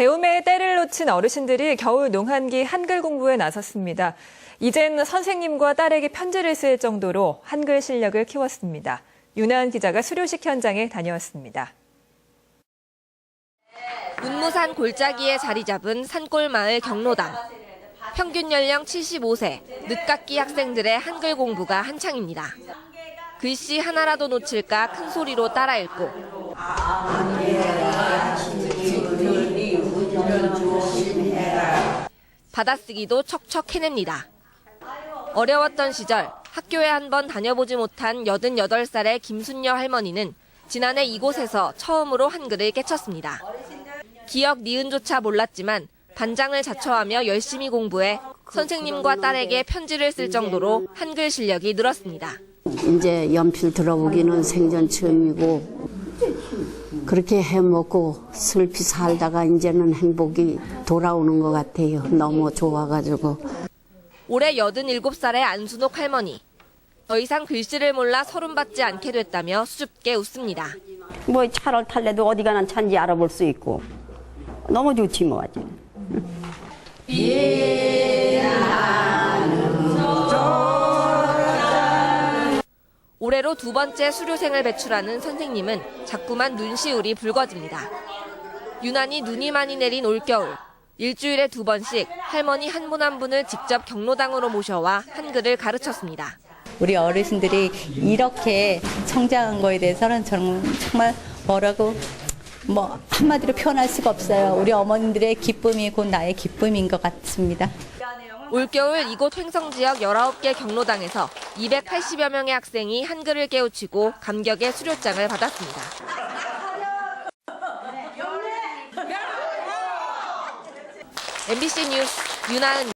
배움에 때를 놓친 어르신들이 겨울 농한기 한글 공부에 나섰습니다. 이젠 선생님과 딸에게 편지를 쓸 정도로 한글 실력을 키웠습니다. 윤하은 기자가 수료식 현장에 다녀왔습니다. 운무산 골짜기에 자리 잡은 산골마을 경로당. 평균 연령 75세, 늦깎이 학생들의 한글 공부가 한창입니다. 글씨 하나라도 놓칠까 큰 소리로 따라 읽고 받아쓰기도 척척 해냅니다. 어려웠던 시절 학교에 한 번 다녀보지 못한 88살의 김순녀 할머니는 지난해 이곳에서 처음으로 한글을 깨쳤습니다. 기억 니은조차 몰랐지만 반장을 자처하며 열심히 공부해 선생님과 딸에게 편지를 쓸 정도로 한글 실력이 늘었습니다. 이제 연필 들어보기는 생전 처음이고 그렇게 해먹고 슬피 살다가 이제는 행복이 돌아오는 것 같아요. 너무 좋아가지고. 올해 87살의 안순옥 할머니. 더 이상 글씨를 몰라 서름받지 않게 됐다며 수줍게 웃습니다. 뭐 차를 탈래도 어디 가나 차인지 알아볼 수 있고 너무 좋지 뭐 아주. 올해로 두 번째 수료생을 배출하는 선생님은 자꾸만 눈시울이 붉어집니다. 유난히 눈이 많이 내린 올겨울. 일주일에 두 번씩 할머니 한 분 한 분을 직접 경로당으로 모셔와 한글을 가르쳤습니다. 우리 어르신들이 이렇게 성장한 거에 대해서는 저는 정말 뭐라고 뭐 한마디로 표현할 수가 없어요. 우리 어머님들의 기쁨이 곧 나의 기쁨인 것 같습니다. 올겨울 이곳 횡성 지역 19개 경로당에서 280여 명의 학생이 한글을 깨우치고 감격의 수료장을 받았습니다. MBC 뉴스 윤하은